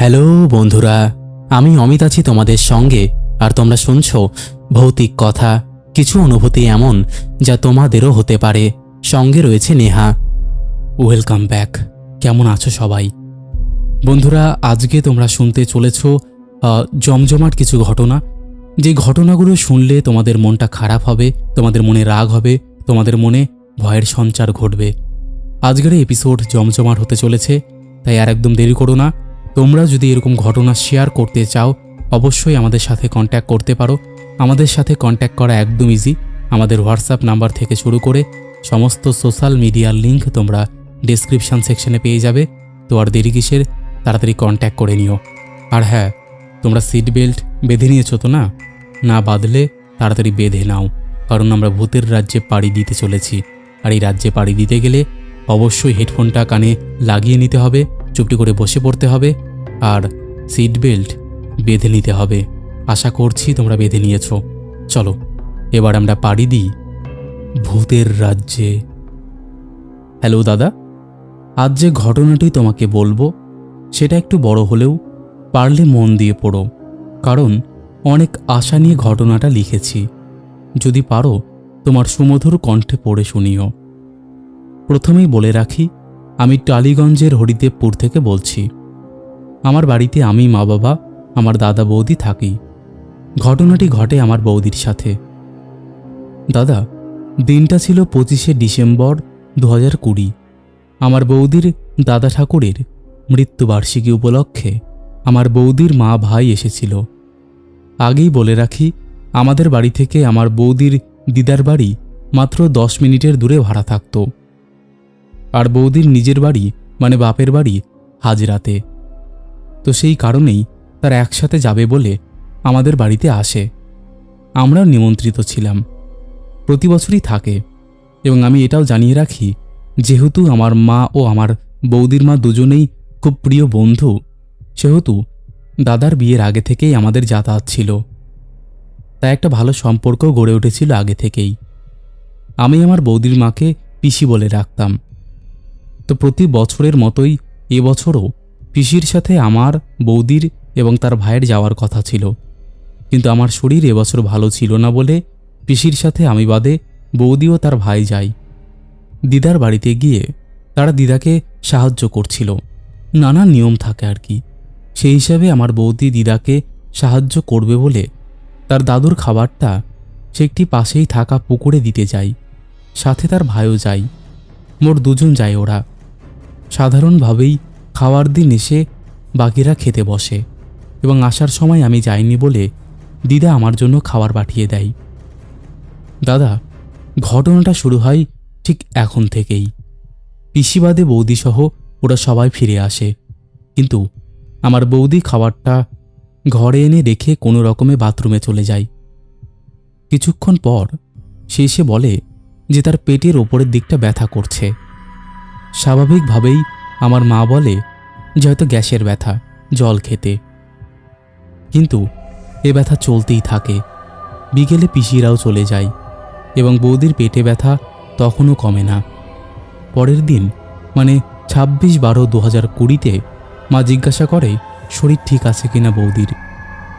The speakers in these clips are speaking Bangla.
হ্যালো, বন্ধুরা। আমি অমিত আছি তোমাদের সঙ্গে, আর তোমরা শুনছো ভৌতিক কথা, কিছু অনুভূতি এমন যা তোমাদেরও হতে পারে। সঙ্গে রয়েছে নেহা। Welcome back. কেমন আছো সবাই? বন্ধুরা, আজকে তোমরা শুনতে চলেছ জমজমাট কিছু ঘটনা। যে ঘটনাগুলো শুনলে তোমাদের মনটা খারাপ হবে, তোমাদের মনে রাগ হবে, তোমাদের মনে ভয়ের সঞ্চার ঘটবে। আজকের এপিসোড জমজমাট হতে চলেছে, তাই আর একদম দেরি করো না। তোমরা যদি এরকম ঘটনা শেয়ার করতে চাও, অবশ্যই আমাদের সাথে কন্ট্যাক্ট করতে পারো। আমাদের সাথে কন্ট্যাক্ট করা একদম ইজি আমাদের হোয়াটসঅ্যাপ নাম্বার থেকে শুরু করে সমস্ত সোশ্যাল মিডিয়ার লিঙ্ক তোমরা ডেসক্রিপশন সেকশনে পেয়ে যাবে। তো আর দেরি কিসের? তাড়াতাড়ি কন্ট্যাক্ট করে নিও। আর হ্যাঁ তোমরা সিট বেল্ট বেঁধে নিয়েছো তো না? না বাঁধলে তাড়াতাড়ি বেঁধে নাও, কারণ আমরা ভূতের রাজ্যে পাড়ি দিতে চলেছি। আর এই রাজ্যে পাড়ি দিতে গেলে অবশ্যই হেডফোনটা কানে লাগিয়ে নিতে হবে। চুপটি করে বসে পড়তে হবে আর সিট বেল্ট বেঁধে নিতে হবে। আশা করছি তোমরা বেঁধে নিয়েছো। চলো, এবার আমরা পাড়ি দিই ভূতের রাজ্যে। হ্যালো দাদা, আজ যে ঘটনাটি তোমাকে বলব, সেটা একটু বড় হলেও পারলে মন দিয়ে পড়ো, কারণ অনেক আশা নিয়ে ঘটনাটা লিখেছি। যদি পারো, তোমার সুমধুর কণ্ঠে পড়ে শুনিও। প্রথমেই বলে রাখি আমি টালিগঞ্জের হরিদেবপুর থেকে বলছি। আমার বাড়িতে আমি, মা বাবা, আমার দাদা বৌদি থাকি। ঘটনাটি ঘটে আমার বৌদির সাথে। দাদা, দিনটা ছিল পঁচিশে ডিসেম্বর দু হাজার কুড়ি। আমার বৌদির দাদা ঠাকুরের মৃত্যুবার্ষিকী উপলক্ষে আমার বৌদির মা ভাই এসেছিল। আগেই বলে রাখি, আমাদের বাড়ি থেকে আমার বৌদির দিদার বাড়ি মাত্র দশ মিনিটের দূরে ভাড়া থাকত। আর বৌদির নিজের বাড়ি মানে বাপের বাড়ি, হাজরাতে। তো সেই কারণেই তারা একসাথে যাবে বলে আমাদের বাড়িতে আসে। আমরাও নিমন্ত্রিত ছিলাম। প্রতি বছরই থাকে। এবং আমি এটাও জানিয়ে রাখি, যেহেতু আমার মা ও আমার বৌদির মা দুজনেই খুব প্রিয় বন্ধু, সেহেতু দাদার বিয়ের আগে থেকেই আমাদের যাতায়াত ছিল। তাই একটা ভালো সম্পর্ক গড়ে উঠেছিল আগে থেকেই। আমি আমার বৌদির মাকে পিসি বলে রাখতাম। তো প্রতি বছরের মতোই এবছরও পিসির সাথে আমার বৌদির এবং তার ভাইয়ের যাওয়ার কথা ছিল। কিন্তু আমার শরীর এবছর ভালো ছিল না বলে পিসির সাথে আমি বাদে বৌদি ও তার ভাই যাই। দিদার বাড়িতে গিয়ে তারা দিদাকে সাহায্য করছিল। নানা নিয়ম থাকে আর কি। সেই হিসাবে আমার বৌদি দিদাকে সাহায্য করবে বলে তার দাদুর খাবারটা সে একটি পাশেই থাকা পুকুরে দিতে যায় সাথে তার ভাইও যায় মোট দুজন যায় ওরা। সাধারণভাবেই খাওয়ার দিন এসে বাকিরা খেতে বসে এবং আসার সময় আমি যাইনি বলে দিদা আমার জন্য খাবার পাঠিয়ে দেয়। দাদা, ঘটনাটা শুরু হয় ঠিক এখন থেকেই। পিসিবাদে বৌদিসহ ওরা সবাই ফিরে আসে। কিন্তু আমার বৌদি খাবারটা ঘরে এনে রেখে কোনো রকমে বাথরুমে চলে যায়। কিছুক্ষণ পর সে এসে বলে যে তার পেটের ওপরের দিকটা ব্যথা করছে। স্বাভাবিকভাবেই আমার মা বলে যে হয়তো গ্যাসের ব্যথা, জল খেতে। কিন্তু এ ব্যথা চলতেই থাকে। বিকেলে পিসিরাও চলে যায় এবং বৌদির পেটে ব্যথা তখনও কমে না। পরের দিন মানে ছাব্বিশ বারো দু হাজার কুড়িতে মা জিজ্ঞাসা করে, শরীর ঠিক আছে কিনা বৌদির?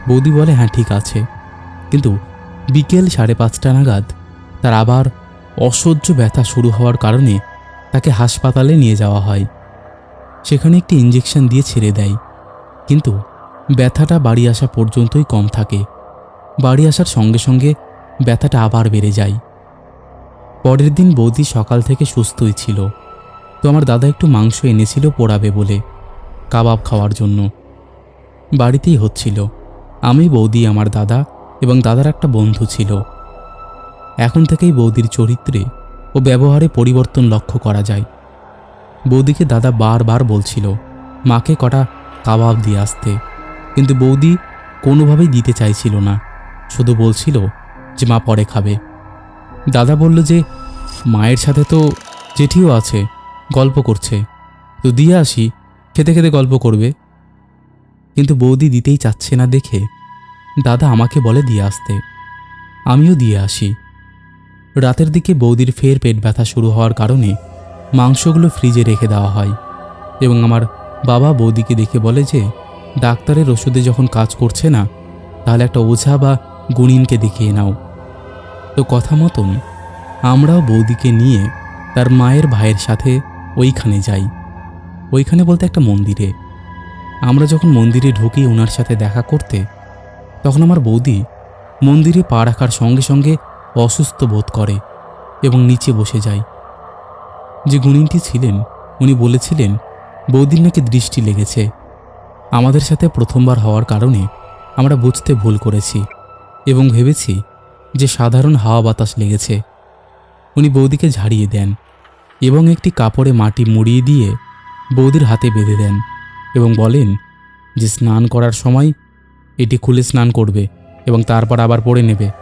বৌদি বলে হ্যাঁ ঠিক আছে। কিন্তু বিকেল সাড়ে পাঁচটা নাগাদ তার আবার অসহ্য ব্যথা শুরু হওয়ার কারণে তাকে হাসপাতালে নিয়ে যাওয়া হয়। সেখানে একটি ইঞ্জেকশন দিয়ে ছেড়ে দেয়। কিন্তু ব্যথাটা বাড়ি আসা পর্যন্তই কম থাকে। বাড়ি আসার সঙ্গে সঙ্গে ব্যথাটা আবার বেড়ে যায়। পরের দিন বৌদি সকাল থেকে সুস্থই ছিল। তো আমার দাদা একটু মাংস এনেছিল পোড়াবে বলে, কাবাব খাওয়ার জন্য। বাড়িতেই হচ্ছিল। আমি, বৌদি, আমার দাদা এবং দাদার একটা বন্ধু ছিল। এখন থেকেই বৌদির চরিত্রে ও ব্যবহারে পরিবর্তন লক্ষ্য করা যায়। বৌদিকে দাদা বারবার বলছিল, মাকে কটা কাবাব দিয়ে আসতে। কিন্তু বৌদি কোনোভাবেই দিতে চাইছিল না, শুধু বলছিল যে মা পরে খাবে। দাদা বলল যে, মায়ের সাথে তো জেঠিও আছে, গল্প করছে। তো দিয়ে আসি, খেতে খেতে গল্প করবে। কিন্তু বৌদি দিতেই চাচ্ছে না দেখে দাদা আমাকে বলে দিয়ে আসতে। আমিও দিয়ে আসি। রাতের দিকে বৌদির ফের পেট ব্যথা শুরু হওয়ার কারণে মাংসগুলো ফ্রিজে রেখে দেওয়া হয় এবং আমার বাবা বৌদিকে দেখে বলে যে, ডাক্তারের ওষুধে যখন কাজ করছে না, তাহলে একটা ওঝা বা গুণিনকে দেখিয়ে নাও। তো কথা মতন, আমরাও বৌদিকে নিয়ে তার মায়ের ভাইয়ের সাথে ওইখানে যাই। ওইখানে বলতে একটা মন্দিরে। আমরা যখন মন্দিরে ঢুকি ওনার সাথে দেখা করতে, তখন আমার বৌদি মন্দিরে পা রাখার সঙ্গে সঙ্গে অসুস্থ বোধ করে এবং নিচে বসে যায়। যে গুণিনটি ছিলেন, উনি বলেছিলেন, বৌদির নাকি দৃষ্টি লেগেছে। আমাদের সাথে প্রথমবার হওয়ার কারণে আমরা বুঝতে ভুল করেছি এবং ভেবেছি যে সাধারণ হাওয়া বাতাস লেগেছে। উনি বৌদিকে ঝাড়িয়ে দেন এবং একটি কাপড়ে মাটি মুড়িয়ে দিয়ে বৌদির হাতে বেঁধে দেন এবং বলেন যে স্নান করার সময় এটি খুলে স্নান করবে এবং তারপর আবার পরে নেবে।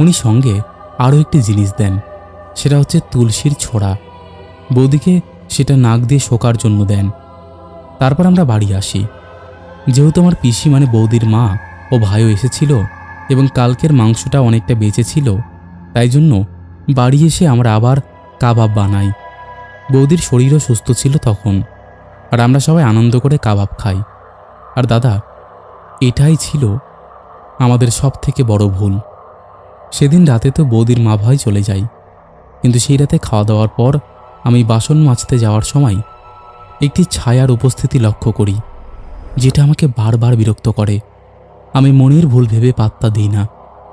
উনি সঙ্গে আরও একটি জিনিস দেন, সেটা হচ্ছে তুলসীর ছোড়া। বৌদিকে সেটা নাক দিয়ে শোকার জন্য দেন। তারপর আমরা বাড়ি আসি। যেহেতু আমার পিসি মানে বৌদির মা ও ভাইও এসেছিল এবং কালকের মাংসটা অনেকটা বেঁচে ছিল, তাই জন্য বাড়ি এসে আমরা আবার কাবাব বানাই। বৌদির শরীরও সুস্থ ছিল তখন আর আমরা সবাই আনন্দ করে কাবাব খাই। আর দাদা, এটাই ছিল আমাদের সব থেকে বড় ভুল। সেদিন রাতে তো বৌদির মা ভয় চলে যাই। কিন্তু সেই রাতে খাওয়া দাওয়ার পর আমি বাসন মাজতে যাওয়ার সময় একটি ছায়ার উপস্থিতি লক্ষ্য করি, যেটা আমাকে বারবার বিরক্ত করে। আমি মনের ভুল ভেবে পাত্তা দিই না,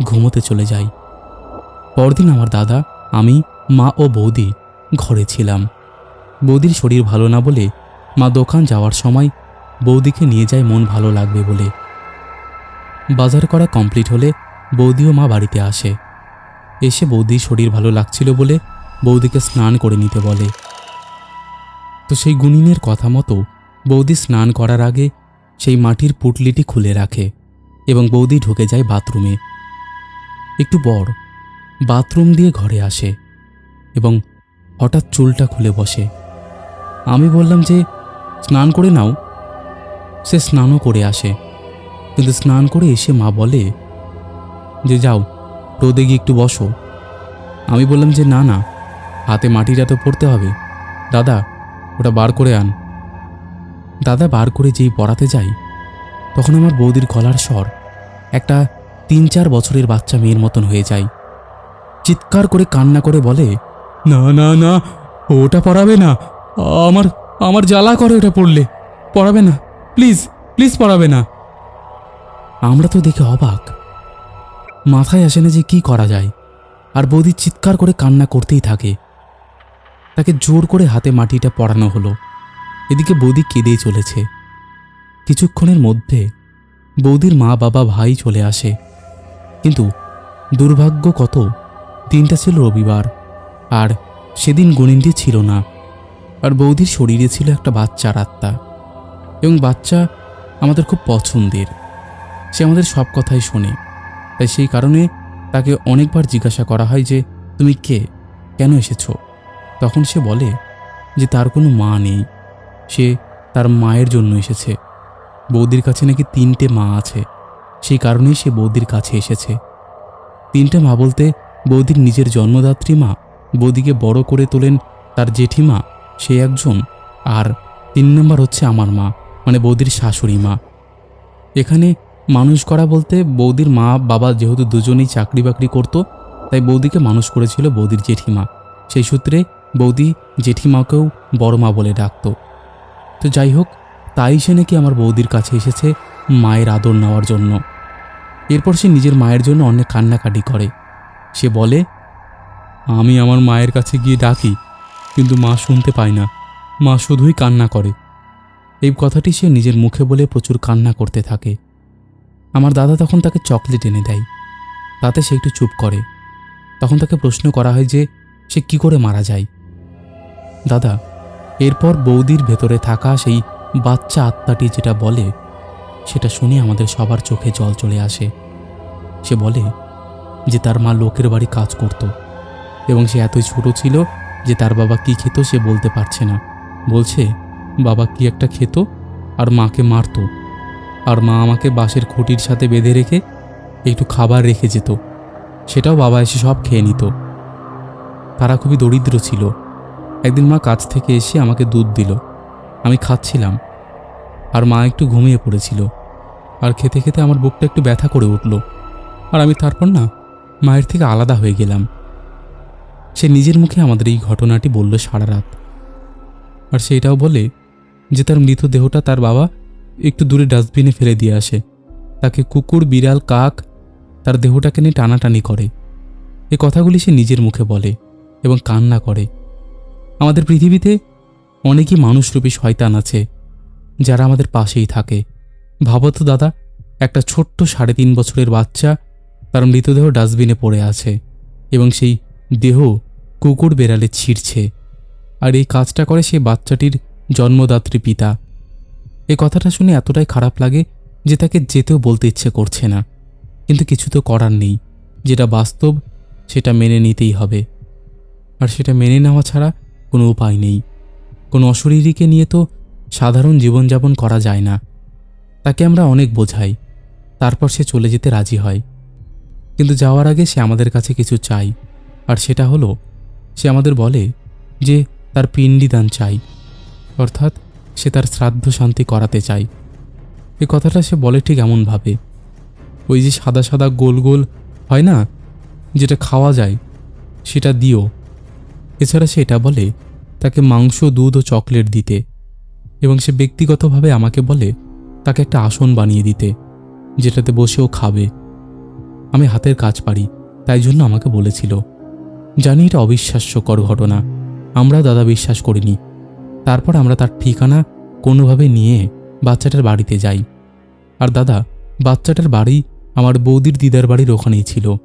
ঘুমোতে চলে যাই। পরদিন আমার দাদা, আমি, মা ও বৌদি ঘরে ছিলাম। বৌদির শরীর ভালো না বলে মা দোকান যাওয়ার সময় বৌদিকে নিয়ে যায় মন ভালো লাগবে বলে। বাজার করা কমপ্লিট হলে বৌদিও মা বাড়িতে আসে। এসে বৌদির শরীর ভালো লাগছিল বলে বৌদিকে স্নান করে নিতে বলে। তো সেই গুণিনের কথা মতো বৌদি স্নান করার আগে সেই মাটির পুটলিটি খুলে রাখে এবং বৌদি ঢুকে যায় বাথরুমে। একটু পর বাথরুম দিয়ে ঘরে আসে এবং হঠাৎ চুলটা খুলে বসে। আমি বললাম যে, স্নান করে নাও। সে স্নানও করে আসে। কিন্তু স্নান করে এসে মা বলে যে যাও, রোদে গিয়ে একটু বসো। আমি বললাম যে না না, হাতে মাটিটা তো পড়তে হবে। দাদা, ওটা বার করে আন। দাদা বার করে যেই পড়াতে যাই, তখন আমার বৌদির গলার স্বর একটা তিন চার বছরের বাচ্চা মেয়ের মতন হয়ে যায়। চিৎকার করে কান্না করে বলে, না না না, ওটা পড়াবে না। আমার আমার জ্বালা করে ওটা পড়লে। পড়াবে না। প্লিজ প্লিজ পড়াবে না। আমরা তো দেখে অবাক। মাথায় আসে না যে কি করা যায়। আর বৌদি চিৎকার করে কান্না করতেই থাকে। তাকে জোর করে হাতে মাটিটা পড়ানো হলো। এদিকে বৌদি কেঁদেই চলেছে। কিছুক্ষণের মধ্যে বৌদির মা, বাবা, ভাই চলে আসে। কিন্তু দুর্ভাগ্য কত, দিনটা ছিল রবিবার। আর সেদিন গণিনটি ছিল না। আর বৌদির শরীরে ছিল একটা বাচ্চার আত্মা। এবং বাচ্চা আমাদের খুব পছন্দের। সে আমাদের সব কথাই শোনে। তাই সেই কারণে তাকে অনেকবার জিজ্ঞাসা করা হয় যে, তুমি কে? কেন এসেছ? তখন সে বলে যে, তার কোনো মা নেই। সে তার মায়ের জন্য এসেছে। বৌদির কাছে নাকি তিনটে মা আছে। সেই কারণেই সে বৌদির কাছে এসেছে। তিনটে মা বলতে বৌদির নিজের জন্মদাত্রী মা, বৌদিকে বড় করে তোলেন তার জেঠিমা, সে একজন, আর তিন নম্বর হচ্ছে আমার মা মানে বৌদির শাশুড়ি মা। এখানে মানুষ করা বলতে বৌদির মা, বাবা যেহেতু দুজনেই চাকরি বাকরি করতো, তাই বৌদিকে মানুষ করেছিল বৌদির জেঠিমা। সেই সূত্রে বৌদি জেঠিমাকেও বড় মা বলে ডাকতো। তো যাই হোক, তাই সে নাকি আমার বৌদির কাছে এসেছে মায়ের আদর নেওয়ার জন্য। এরপর সে নিজের মায়ের জন্য অনেক কান্নাকাটি করে। সে বলে, আমি আমার মায়ের কাছে গিয়ে ডাকি, কিন্তু মা শুনতে পায় না। মা শুধুই কান্না করে। এই কথাটি সে নিজের মুখে বলে প্রচুর কান্না করতে থাকে। আমার দাদা তখন তাকে চকলেট এনে দেয়। তাতে সে একটু চুপ করে। তখন তাকে প্রশ্ন করা হয় যে, সে কি করে মারা যায়? দাদা, এরপর বৌদির ভেতরে থাকা সেই বাচ্চা আত্মাটি যেটা বলে, সেটা শুনে আমাদের সবার চোখে জল চলে আসে। সে বলে যে, তার মা লোকের বাড়ি কাজ করত এবং সে এতই ছোট ছিল যে, তার বাবা কি খেত সে বলতে পারছে না। বলছে, বাবা কি একটা খেত আর মাকে মারতো। আর মা আমাকে বাঁশের খুঁটির সাথে বেঁধে রেখে একটু খাবার রেখে যেত। সেটাও বাবা এসে সব খেয়ে নিত। তারা খুবই দরিদ্র ছিল। একদিন মা কাছ থেকে এসে আমাকে দুধ দিল। আমি খাচ্ছিলাম। আর মা একটু ঘুমিয়ে পড়েছিল। আর খেতে খেতে আমার বুকটা একটু ব্যথা করে উঠল। আর আমি তারপর না মায়ের থেকে আলাদা হয়ে গেলাম। সে নিজের মুখে আমাদের এই ঘটনাটি বলল সারা রাত। আর সেটাও বলে যে তার মৃতদেহটা তার বাবা একটু দূরে ডাস্টবিনে ফেলে দিয়ে আসে। তাকে কুকুর, বিড়াল, কাক তার দেহটাকে নিয়ে টানাটানি করে। এ কথাগুলি সে নিজের মুখে বলে এবং কান্না করে। আমাদের পৃথিবীতে অনেকই মানুষরূপী শয়তান আছে, যারা আমাদের পাশেই থাকে। ভাবত দাদা, একটা ছোট্ট সাড়ে তিন বছরের বাচ্চা তার মৃতদেহ ডাস্টবিনে পড়ে আছে এবং সেই দেহ কুকুর বেড়ালে ছিঁড়ছে। আর এই কাজটা করে সেই বাচ্চাটির জন্মদাত্রী পিতা। এ কথাটা শুনে এতটাই খারাপ লাগে যে তাকে যেতেও বলতে ইচ্ছে করছে না। কিন্তু কিছু তো করার নেই। যেটা বাস্তব, সেটা মেনে নিতেই হবে। আর সেটা মেনে নেওয়া ছাড়া কোনো উপায় নেই। কোনো অশরীরীকে নিয়ে তো সাধারণ জীবনযাপন করা যায় না। তাকে আমরা অনেক বোঝাই। তারপর সে চলে যেতে রাজি হয়। কিন্তু যাওয়ার আগে সে আমাদের কাছে কিছু চাই। আর সেটা হলো, সে আমাদের বলে যে তার পিণ্ডিদান চাই। অর্থাৎ সে তার শ্রাদ্ধ শান্তি করাতে চায়। এ কথাটা সে বলে ঠিক এমনভাবে। ওই যে সাদা সাদা গোল গোল, হয় না? যেটা খাওয়া যায়, সেটা দিও। এছাড়া সে এটা বলে, তাকে মাংস, দুধ ও চকলেট দিতে। এবং সে ব্যক্তিগতভাবে আমাকে বলে, তাকে একটা আসন বানিয়ে দিতে, যেটাতে বসেও খাবে। আমি হাতের কাজ পারি, তাই জন্য আমাকে বলেছিল। জানি এটা অবিশ্বাস্যকর ঘটনা। আমরা দাদা বিশ্বাস করিনি। তারপর আমরা তার ঠিকানা কোনোভাবে নিয়ে বাচ্চাটার বাড়িতে যাই। আর দাদা, বাচ্চাটার বাড়ি আমার বৌদির দিদার বাড়ির ওখানেই ছিল।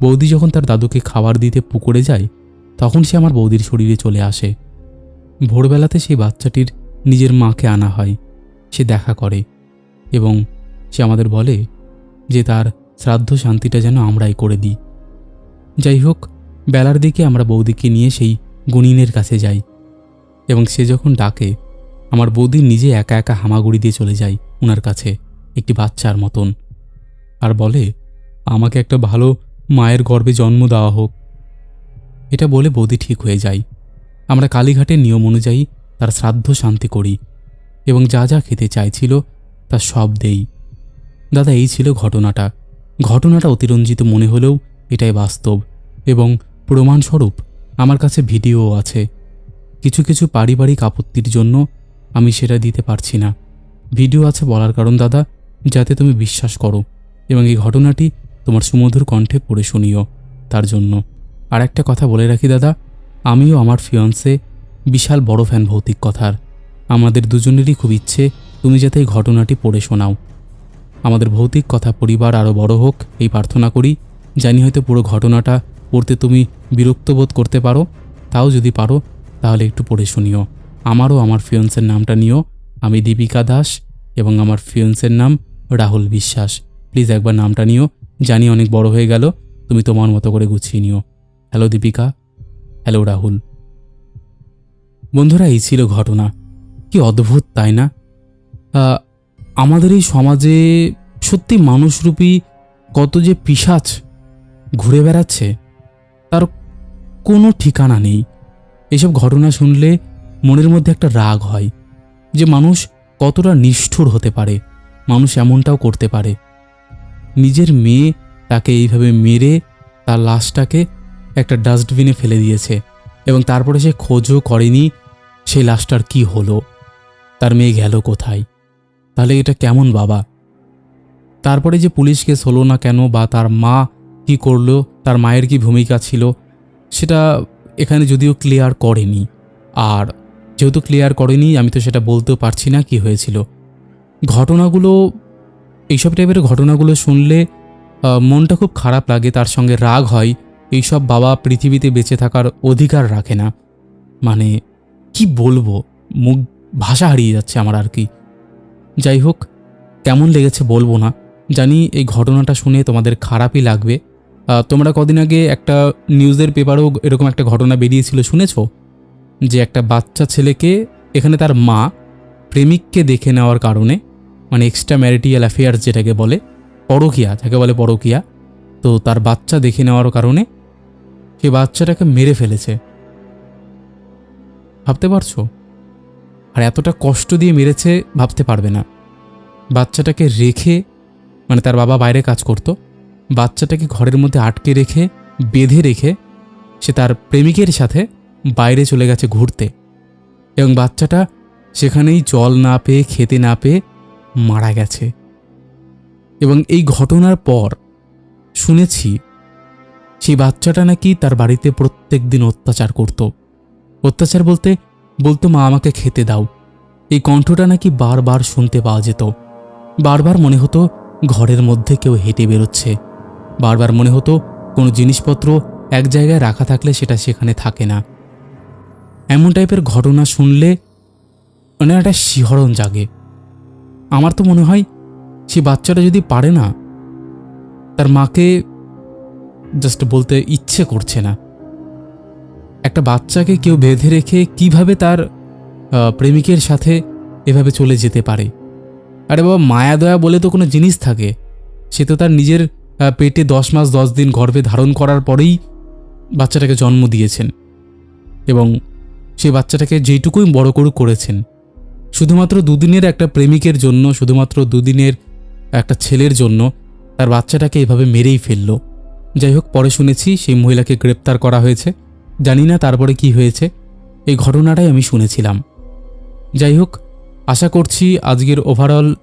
বৌদি যখন তার দাদুকে খাবার দিতে পুকুরে যায়, তখন সে আমার বৌদির শরীরে চলে আসে। ভোরবেলাতে সেই বাচ্চাটির নিজের মাকে আনা হয়। সে দেখা করে এবং সে আমাদের বলে যে তার শ্রাদ্ধ শান্তিটা যেন আমরাই করে দিই। যাই হোক, বেলার দিকে আমরা বৌদিকে নিয়ে সেই গুণিনের কাছে যাই। এবং সে যখন ডাকে, আমার বৌদি নিজে একা একা হামাগুড়ি দিয়ে চলে যায় ওনার কাছে, একটি বাচ্চার মতন। আর বলে, আমাকে একটা ভালো মায়ের গর্ভে জন্ম দেওয়া হোক। এটা বলে বৌদি ঠিক হয়ে যায়। আমরা কালীঘাটের নিয়ম অনুযায়ী তার শ্রাদ্ধ শান্তি করি এবং যা যা খেতে চাইছিল তা সব দেই। দাদা, এই ছিল ঘটনাটা। ঘটনাটা অতিরঞ্জিত মনে হলেও এটাই বাস্তব এবং প্রমাণস্বরূপ। আমার কাছে ভিডিও আছে। কিছু কিছু পারিবারিক আপত্তির জন্য আমি সেটা দিতে পারছি না। ভিডিও আছে বলার কারণ, দাদা, যাতে তুমি বিশ্বাস করো এবং এই ঘটনাটি তোমার সুমধুর কণ্ঠে পড়ে শুনিও। তার জন্য আর একটা কথা বলে রাখি, দাদা, আমিও আমার ফিয়ন্সে বিশাল বড় ফ্যান ভৌতিক কথার। আমাদের দুজনেরই খুব ইচ্ছে তুমি যাতে এই ঘটনাটি পড়ে শোনাও। আমাদের ভৌতিক কথা পরিবার আরও বড় হোক, এই প্রার্থনা করি। জানি হয়তো পুরো ঘটনাটা পড়তে তুমি বিরক্ত বোধ করতে পারো, তাও যদি পারো তাহলে একটু পড়ে শুনিও। আমারও আমার ফিয়ন্সের নামটা নিও। আমি দীপিকা দাস এবং আমার ফিয়ন্সের নাম রাহুল বিশ্বাস। প্লিজ একবার নামটা নিও। জানি অনেক বড় হয়ে গেল, তুমি তোমার মতো করে গুছিয়ে নিও। হ্যালো দীপিকা। হ্যালো রাহুল। বন্ধুরা, এই ছিল ঘটনা। কি অদ্ভুত, তাই না? আমাদের এই সমাজে সত্যি মানুষরূপী কত যে পিশাচ ঘুরে বেড়াচ্ছে, তার কোনো ঠিকানা নেই। এসব ঘটনা শুনলে মনের মধ্যে একটা রাগ হয় যে মানুষ কতটা নিষ্ঠুর হতে পারে, মানুষ এমনটাও করতে পারে। নিজের মেয়ে তাকে এইভাবে মেরে তার লাশটাকে একটা ডাস্টবিনে ফেলে দিয়েছে এবং তারপরে সে খোঁজও করেনি সেই লাশটার কি হলো, তার মেয়ে গেল কোথায়, তাহলে এটা কেমন বাবা? তারপরে যে পুলিশ কেস হলো না কেন বা তার মা কি করল, তার মায়ের কি ভূমিকা ছিল, সেটা এখানে যদিও ক্লিয়ার করেনি। আর যেহেতু ক্লিয়ার করেনি, আমি তো সেটা বলতেও পারছি না কি হয়েছিল। ঘটনাগুলো, এইসব টাইপের ঘটনাগুলো শুনলে মনটা খুব খারাপ লাগে, তার সঙ্গে রাগ হয়। এইসব বাবা পৃথিবীতে বেঁচে থাকার অধিকার রাখে না। মানে কি বলব? মুখ ভাষা হারিয়ে যাচ্ছে আমার আর কি। যাই হোক, কেমন লেগেছে বলব না। জানি এই ঘটনাটা শুনে তোমাদের খারাপই লাগবে। তোমরা কদিন আগে একটা নিউজের পেপারেও এরকম একটা ঘটনা বেরিয়েছিল, শুনেছো? যে একটা বাচ্চা ছেলেকে এখানে তার মা প্রেমিককে দেখে নেওয়ার কারণে মানে এক্সট্রা ম্যারিটিয়াল অ্যাফেয়ার্স যেটাকে বলে, পরকিয়া, যাকে বলে পরকিয়া, তো তার বাচ্চা দেখে নেওয়ার কারণে সে বাচ্চাটাকে মেরে ফেলেছে। ভাবতে পারছ? আর এতটা কষ্ট দিয়ে মেরেছে ভাবতে পারবে না। বাচ্চাটাকে রেখে মানে তার বাবা বাইরে কাজ করত বাচ্চাটাকে ঘরের মধ্যে আটকে রেখে, বেঁধে রেখে সে তার প্রেমিকের সাথে বাইরে চলে গেছে ঘুরতে এবং বাচ্চাটা সেখানেই জল না পেয়ে, খেতে না পেয়ে মারা গেছে। এবং এই ঘটনার পর শুনেছি সেই বাচ্চাটা নাকি তার বাড়িতে প্রত্যেক দিন অত্যাচার করত। অত্যাচার বলতে, বলতো, মা, আমাকে খেতে দাও। এই কণ্ঠটা নাকি বারবার শুনতে পাওয়া যেত। বারবার মনে হতো ঘরের মধ্যে কেউ হেঁটে বেরোচ্ছে। বারবার মনে হতো কোনো জিনিসপত্র এক জায়গায় রাখা থাকলে সেটা সেখানে থাকে না। এমন টাইপের ঘটনা শুনলে মানে একটা শিহরণ জাগে। আমার তো মনে হয় সে বাচ্চাটা যদি পারে না, তার মাকে জাস্ট বলতে ইচ্ছে করছে না। একটা বাচ্চাকে কেউ বেঁধে রেখে কীভাবে তার প্রেমিকের সাথে এভাবে চলে যেতে পারে? আরে বাবা, মায়া দয়া বলে তো কোনো জিনিস থাকে। সে তো তার নিজের পেটে দশ মাস দশ দিন গর্ভে ধারণ করার পরেই বাচ্চাটাকে জন্ম দিয়েছেন। এবং সেই বাচ্চাটাকে যেইটুকুই বড় করু করেছেন। শুধুমাত্র দুদিনের একটা প্রেমিকের জন্য, শুধুমাত্র দুদিনের একটা ছেলের জন্য তার বাচ্চাটাকে এভাবে মেরেই ফেলল। যাই হোক, পরে শুনেছি সেই মহিলাকে গ্রেপ্তার করা হয়েছে। জানি না তারপরে কি হয়েছে। এই ঘটনাটাই আমি শুনেছিলাম। যাই হোক, আশা করছি আজকের ওভারঅল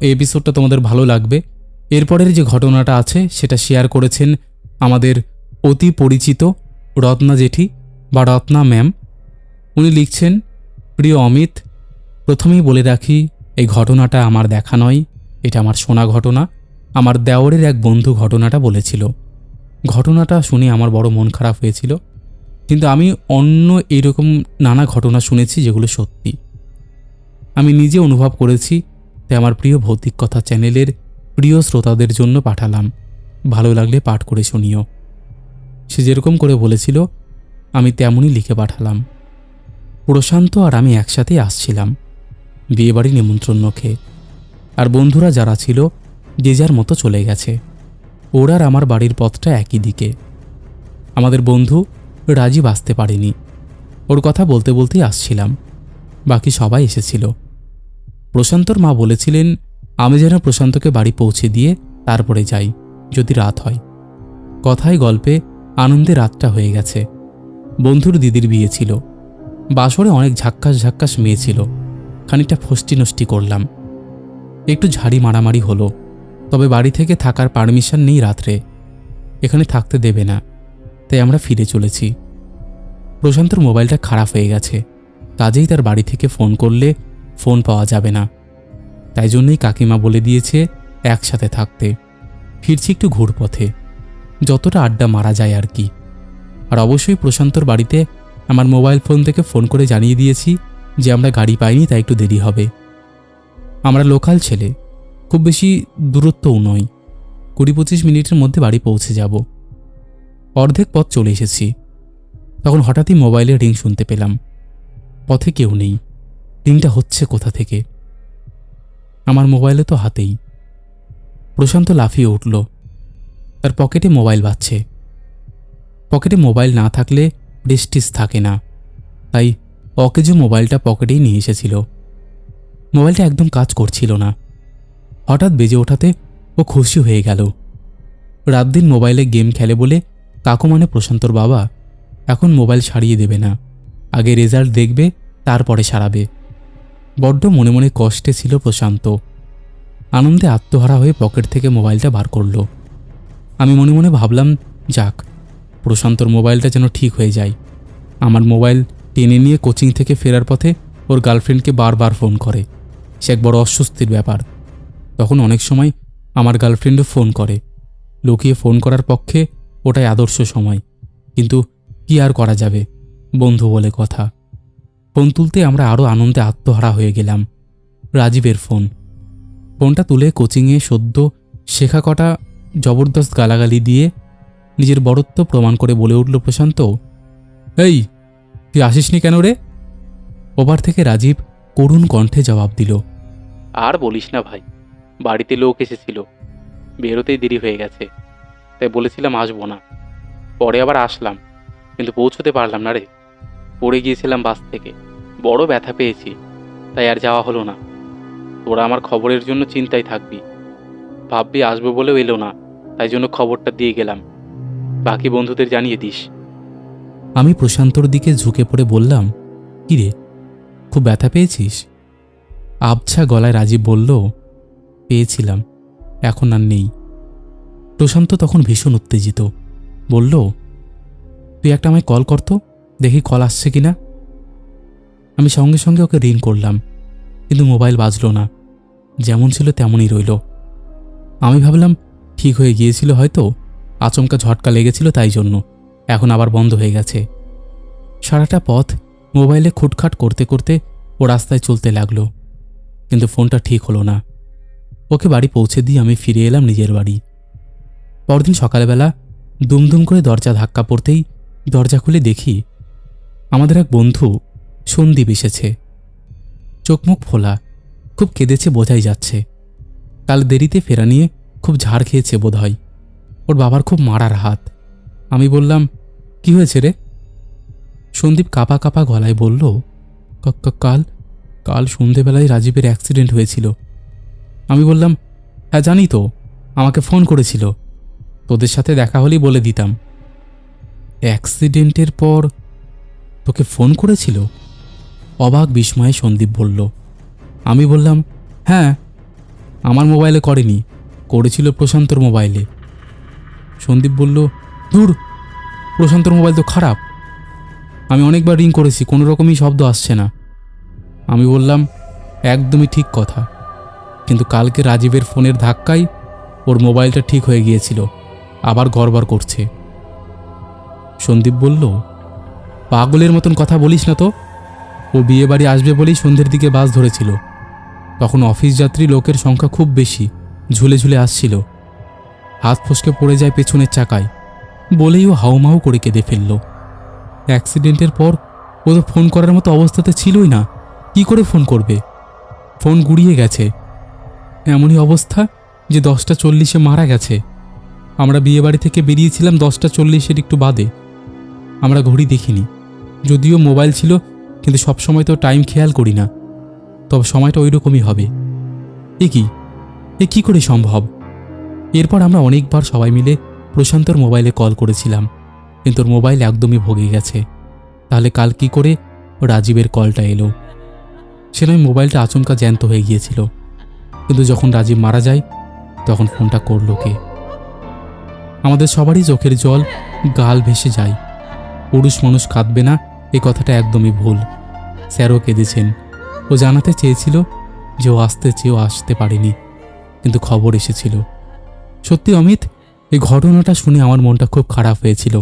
এপিসোডটা তোমাদের ভালো লাগবে। এরপরের যে ঘটনাটা আছে, সেটা শেয়ার করেছেন আমাদের অতি পরিচিত রত্না জেঠি বা রত্না ম্যাম উনি লিখছেন, প্রিয় অমিত, প্রথমেই বলে রাখি, এই ঘটনাটা আমার দেখা নয়, এটা আমার শোনা ঘটনা। আমার দেওরের এক বন্ধু ঘটনাটা বলেছিল। ঘটনাটা শুনে আমার বড় মন খারাপ হয়েছিল। কিন্তু আমি অন্য এরকম নানা ঘটনা শুনেছি যেগুলো সত্যি। আমি নিজে অনুভব করেছি, তাই আমার প্রিয় ভৌতিক কথা চ্যানেলের প্রিয় শ্রোতাদের জন্য পাঠালাম। ভালো লাগলে পাঠ করে শুনিও। সে যেরকম করে বলেছিল, আমি তেমনই লিখে পাঠালাম। প্রশান্ত আর আমি একসাথেই আসছিলাম বিয়েবাড়ি নিমন্ত্রণ খেয়ে আর বন্ধুরা যারা ছিল, যে যার মতো চলে গেছে। ওর আর আমার বাড়ির পথটা একই দিকে। আমাদের বন্ধু রাজীব আসতে পারেনি। ওর কথা বলতে বলতেই আসছিলাম। বাকি সবাই এসেছিল। প্রশান্তর মা বলেছিলেন আমি যেন প্রশান্তকে বাড়ি পৌঁছে দিয়ে তারপরে যাই, যদি রাত হয়। কথায় গল্পে আনন্দে রাতটা হয়ে গেছে। বন্ধুর দিদির বিয়ে ছিল। বাসরে অনেক ঝাক্কাস ঝাক্কাস মেয়ে ছিল। খানিকটা ফষ্টি নষ্টি করলাম। একটু ঝাড়ি মারামারি হলো। তবে বাড়ি থেকে থাকার পারমিশন নেই রাত্রে। এখানে থাকতে দেবে না। তাই আমরা ফিরে চলেছি। প্রশান্তর মোবাইলটা খারাপ হয়ে গেছে। কাজেই তার বাড়ি থেকে ফোন করলে ফোন পাওয়া যাবে না। তাই জন্যই কাকিমা বলে দিয়েছে একসাথে থাকতে। ফিরছি একটু ঘুরপথে। যতটা আড্ডা মারা যায় আর কি। আর অবশ্যই প্রশান্তর বাড়িতে আমার মোবাইল ফোন থেকে ফোন করে জানিয়ে দিয়েছি যে আমরা গাড়ি পাইনি, তাই একটু দেরি হবে। আমরা লোকাল ছেলে, খুব বেশি দূরত্বও নয়। কুড়ি পঁচিশ মিনিটের মধ্যে বাড়ি পৌঁছে যাব। অর্ধেক পথ চলে এসেছি। তখন হঠাৎই মোবাইলে রিং শুনতে পেলাম। পথে কেউ নেই। রিংটা হচ্ছে কোথা থেকে? আমার মোবাইলে তো হাতেই। প্রশান্ত লাফিয়ে উঠল। তার পকেটে মোবাইল বাজছে। পকেটে মোবাইল না থাকলে প্রেস্টিজ থাকে না। তাই অকেজো মোবাইলটা পকেটেই নিয়ে এসেছিল। মোবাইলটা একদম কাজ করছিল না। হঠাৎ বেজে ওঠাতে ও খুশি হয়ে গেল। রাত দিন মোবাইলে গেম খেলে বলে, কাকু মানে প্রশান্তর বাবা। এখন মোবাইল সারিয়ে দেবে না। আগে রেজাল্ট দেখবে, তারপরে সারাবে। বড্ড মনে মনে কষ্টে ছিল প্রশান্ত। আনন্দে আত্মহারা হয়ে পকেট থেকে মোবাইলটা বার করল। আমি মনে মনে ভাবলাম, যাক, প্রশান্তর মোবাইলটা যেন ঠিক হয়ে যায়। আমার মোবাইল টেনে নিয়ে কোচিং থেকে ফেরার পথে ওর গার্লফ্রেন্ডকে বারবার ফোন করে। সে এক বড় অস্বস্তির ব্যাপার। তখন অনেক সময় আমার গার্লফ্রেন্ডও ফোন করে। লুকিয়ে ফোন করার পক্ষে ওটাই আদর্শ সময়। কিন্তু কি আর করা যাবে? বন্ধু বলে কথা। ফোন তুলতে আমরা আরও আনন্দে আত্মহারা হয়ে গেলাম। রাজীবের ফোন। ফোনটা তুলে কোচিংয়ে সদ্য শেখা কটা জবরদস্ত গালাগালি দিয়ে নিজের বড়ত্ব প্রমাণ করে বলে উঠল, প্রশান্ত, এই, তুই আসিসনি কেন রে? ওভার থেকে রাজীব করুণ কণ্ঠে জবাব দিল, আর বলিস না ভাই, বাড়িতে লোক এসেছিল, বেরোতেই দেরি হয়ে গেছে, তাই বলেছিলাম আসব না। পরে আবার আসলাম, কিন্তু পৌঁছতে পারলাম না রে, পড়ে গিয়েছিলাম বাস থেকে। বড় ব্যথা পেয়েছি, তাই আর যাওয়া হলো না। তোরা আমার খবরের জন্য চিন্তায় থাকবি। ভাববি আসব বলেও এলো না, তাই জন্য খবরটা দিয়ে গেলাম। বাকি বন্ধুদের জানিয়ে দিস। আমি প্রশান্তর দিকে ঝুঁকে পড়ে বললাম, কিরে, খুব ব্যথা পেয়েছিস? আবছা গলায় রাজীব বলল, পেয়েছিলাম, এখন আর নেই। প্রশান্ত তখন ভীষণ উত্তেজিত, বলল, তুই একটা আমায় কল করতো দেখি কল আসছে কিনা। আমি সঙ্গে সঙ্গে ওকে রিং করলাম, কিন্তু মোবাইল বাজলো না। যেমন ছিল তেমনই রইল। আমি ভাবলাম, ঠিক হয়ে গিয়েছিল হয়তো, আচমকা ঝটকা লেগেছিল তাই জন্য, এখন আবার বন্ধ হয়ে গেছে। সারাটা পথ মোবাইলে খুটখাট করতে করতে ও রাস্তায় চলতে লাগল, কিন্তু ফোনটা ঠিক হলো না। ওকে বাড়ি পৌঁছে দিয়ে আমি ফিরে এলাম নিজের বাড়ি। পরদিন সকালবেলা দুমদুম করে দরজা ধাক্কা পড়তেই দরজা খুলে দেখি, আমাদের এক বন্ধু সন্দীপ এসেছে চোখ মুখ ফোলা, খুব কেঁদেছে, বোঝাই যাচ্ছে। কাল দেরিতে ফেরা নিয়ে খুব ঝাড় খেয়েছে বোধহয়। ওর বাবার খুব মারার হাত। আমি বললাম, কি হয়েছে রে? সন্দীপ কাপা কাপা গলায় বলল, "কা- কা- কাল কাল সন্ধেবেলায় রাজীবের অ্যাক্সিডেন্ট হয়েছিল। আমি বললাম হ্যাঁ জানি তো, আমাকে ফোন করেছিল। তোদের সাথে দেখা হলেই বলে দিতাম। অ্যাক্সিডেন্টের পর তোকে ফোন করেছিল? অবাক বিস্ময়ে সন্দীপ বলল, আমি বললাম হ্যাঁ আমার মোবাইলে করেনি, করেছিল প্রশান্তর মোবাইলে। সন্দীপ বলল, দূর, প্রশান্তর মোবাইল তো খারাপ। আমি অনেকবার রিং করেছি, কোনো রকমই শব্দ আসছে না। আমি বললাম, একদমই ঠিক কথা। কিন্তু কালকে রাজীবের ফোনের ধাক্কায় ওর মোবাইলটা ঠিক হয়ে গিয়েছিল, আবার গড়বড় করছে। সন্দীপ বলল, পাগলের মতন কথা বলিস না তো? ও বিয়ে বাড়ি আসবে বলেই সন্ধ্যের দিকে বাস ধরেছিল। তখন অফিস যাত্রী লোকের সংখ্যা খুব বেশি, ঝুলে ঝুলে আসছিল। হাত ফসকে পড়ে যায় পেছনের চাকায়, বলেই ও হাউমাউ করে কেঁদে ফেলল। অ্যাক্সিডেন্টের পর ও তো ফোন করার মতো অবস্থাতে ছিলই না, কি করে ফোন করবে? ফোন গুড়িয়ে গেছে। এমনই অবস্থা যে দশটা চল্লিশে মারা গেছে। আমরা বিয়েবাড়ি থেকে বেরিয়েছিলাম দশটা চল্লিশের একটু বাদে। আমরা ঘড়ি দেখিনি, যদিও মোবাইল ছিল কিন্তু সবসময় তো টাইম খেয়াল করি না। তবে সময়টা ওই রকমই হবে। এ কি? এ কি করে সম্ভব? এরপর আমরা অনেকবার সবাই মিলে প্রশান্তর মোবাইলে কল করেছিলাম, কিন্তু ওর মোবাইল একদমই ভগে গেছে। তাহলে কাল কি করে রাজীবের কলটা এলো? সে নয় মোবাইলটা আচমকা জ্যান্ত হয়ে গিয়েছিল। কিন্তু যখন রাজীব মারা যায়, তখন ফোনটা করল কে? আমাদের সবারই চোখের জল গাল ভেসে যায়। পুরুষ মানুষ কাঁদবে না, এ কথাটা একদমই ভুল। স্যারও কেঁদেছেন। ও জানাতে চেয়েছিল যে ও আসতে চেয়েও আসতে পারেনি, কিন্তু খবর এসেছিল। সত্যি, অমিত, এই ঘটনাটা শুনে আমার মনটা খুব খারাপ হয়েছিল।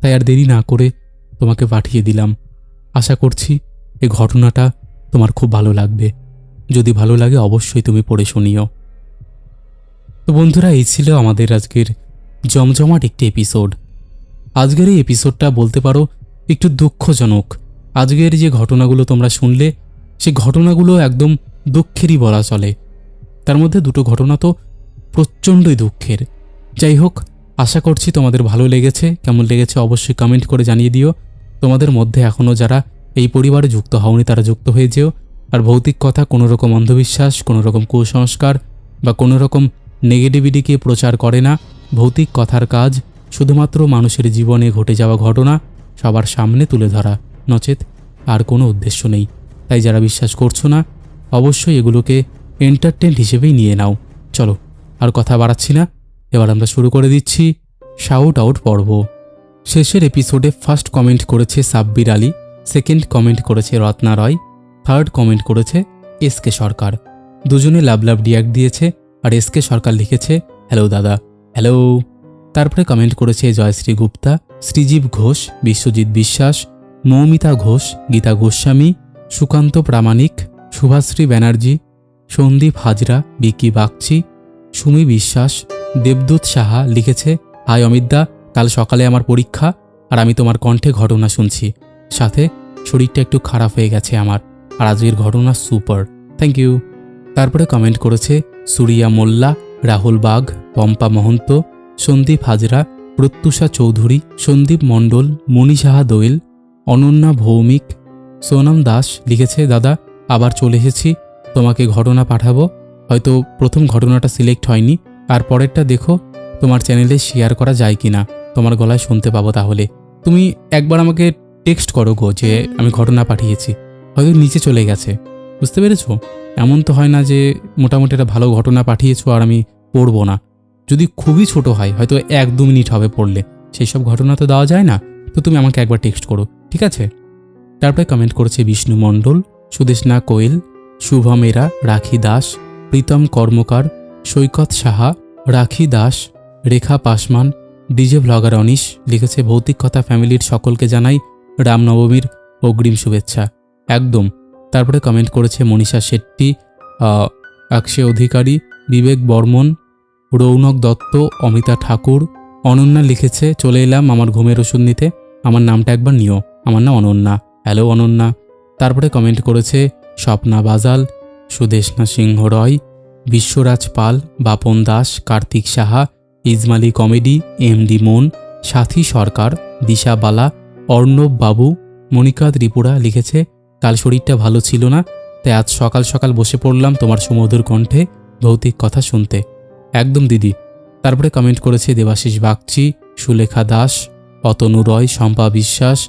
তাই আর দেরি না করে তোমাকে পাঠিয়ে দিলাম। আশা করছি এই ঘটনাটা তোমার খুব ভালো লাগবে। যদি ভালো লাগে, অবশ্যই তুমি পড়ে শুনিও। তো বন্ধুরা, এই ছিল আমাদের আজকের জমজমাট একটি এপিসোড। আজকের এই এপিসোডটা বলতে পারো একটু দুঃখজনক। আজকের যে ঘটনাগুলো তোমরা শুনলে, সে ঘটনাগুলো একদম দুঃখেরই বলা চলে। তার মধ্যে দুটো ঘটনা তো প্রচণ্ডই দুঃখের। যাই হোক, আশা করছি তোমাদের ভালো লেগেছে। কেমন লেগেছে অবশ্যই কমেন্ট করে জানিয়ে দিও। তোমাদের মধ্যে এখনও যারা এই পরিবারে যুক্ত হওনি, তারা যুক্ত হয়ে যেও। আর ভৌতিক কথা কোনো রকম অন্ধবিশ্বাস কোনো রকম কুসংস্কার বা কোনো রকম নেগেটিভিটিকে প্রচার করে না। ভৌতিক কথার কাজ শুধুমাত্র মানুষের জীবনে ঘটে যাওয়া ঘটনা সবার সামনে তুলে ধরা। নচেত আর কোনো উদ্দেশ্য নেই। তাই যারা বিশ্বাস করছ না, অবশ্যই এগুলোকে এন্টারটেন্ট হিসেবেই নিয়ে নাও। চলো, আর কথা বাড়াচ্ছি না। এবার আমরা শুরু করে দিচ্ছি শাউট আউট পর্ব। শেষের এপিসোডে ফার্স্ট কমেন্ট করেছে সাব্বির আলী সেকেন্ড কমেন্ট করেছে রত্না রয় থার্ড কমেন্ট করেছে এস কে সরকার। দুজনে লাভ লাভ রিয়াক্ট দিয়েছে, আর এস কে সরকার লিখেছে হ্যালো দাদা হ্যালো তারপরে কমেন্ট করেছে জয়শ্রী গুপ্তা, শ্রীজীব ঘোষ, বিশ্বজিৎ বিশ্বাস মৌমিতা ঘোষ, গীতা গোস্বামী, সুকান্ত প্রামাণিক শুভাশ্রী ব্যানার্জি, সন্দীপ হাজরা, বিকি বাগচি, সুমি বিশ্বাস, দেবদূত সাহা লিখেছে হাই অমিতদা, কাল সকালে আমার পরীক্ষা আর আমি তোমার কণ্ঠে ঘটনা শুনছি। সাথে শরীরটা একটু খারাপ হয়ে গেছে আমার আর আজকের ঘটনা সুপার। থ্যাংক ইউ তারপরে কমেন্ট করেছে, সুরিয়া মোল্লা, রাহুল বাগ পম্পা মহন্ত, সন্দীপ হাজরা, প্রত্যুষা চৌধুরী, সন্দীপ মণ্ডল মণি সাহা দোয়েল অনন্যা ভৌমিক। সোনাম দাস লিখেছে, দাদা, আবার চলে এসেছি। তোমাকে ঘটনা পাঠাবো। হয়তো প্রথম ঘটনাটা সিলেক্ট হয়নি। আর পরেরটা দেখো, তোমার চ্যানেলে শেয়ার করা যায় কি না তোমার গলায় শুনতে পাবো তাহলে। তুমি একবার আমাকে টেক্সট করো গো যে আমি ঘটনা পাঠিয়েছি। হয়তো নিচে চলে গেছে। বুঝতে পেরেছ? এমন তো হয় না যে মোটামুটি একটা ভালো ঘটনা পাঠিয়েছো আর আমি পড়ব না। যদি খুবই ছোট হয়, হয়তো এক দু মিনিট হবে পড়লে। সেই সব ঘটনা তো দেওয়া যায় না। তো তুমি আমাকে একবার টেক্সট করো। ঠিক আছে? তারপরে কমেন্ট করেছে বিষ্ণু মণ্ডল সুদেশনা কোয়েল শুভমেরা রাখি দাস, প্রীতম কর্মকার, সৈকত সাহা, রাখি দাস, রেখা পাসমান, ডিজে ভ্লগার অনিশ লিখেছে, ভৌতিক কথা ফ্যামিলির সকলকে জানাই রামনবমীর অগ্রিম শুভেচ্ছা। একদম। তারপরে কমেন্ট করেছে মনীষা শেট্টি অক্ষয় অধিকারী, বিবেক বর্মন, রৌনক দত্ত, অমিতা ঠাকুর, অনন্যা লিখেছে, চলে এলাম আমার ঘুমের ওষুধ নিতে, আমার নামটা একবার নিও। আমার নাম অনন্যা। হ্যালো, অনন্যা। তারপরে কমেন্ট করেছে, Swapna Bajal, Sudeshna Singha Roy, Biswaraj Pal, Bapan Das, Kartik Saha, Ijmali comedy M D Mon Sathi Sarkar, দিশা বালা, অর্ণব বাবু, মনিকা ত্রিপুরা লিখেছে, কাল শরীরটা ভালো ছিল না, তাই আজ সকাল সকাল বসে পড়লাম তোমার সুমধুর কণ্ঠে ভৌতিক কথা শুনতে। একদম দিদি। তারপরে কমেন্ট করেছে দেবাশিস বাগচি, সুলেখা দাস, অতনু রয়, শম্পা বিশ্বাস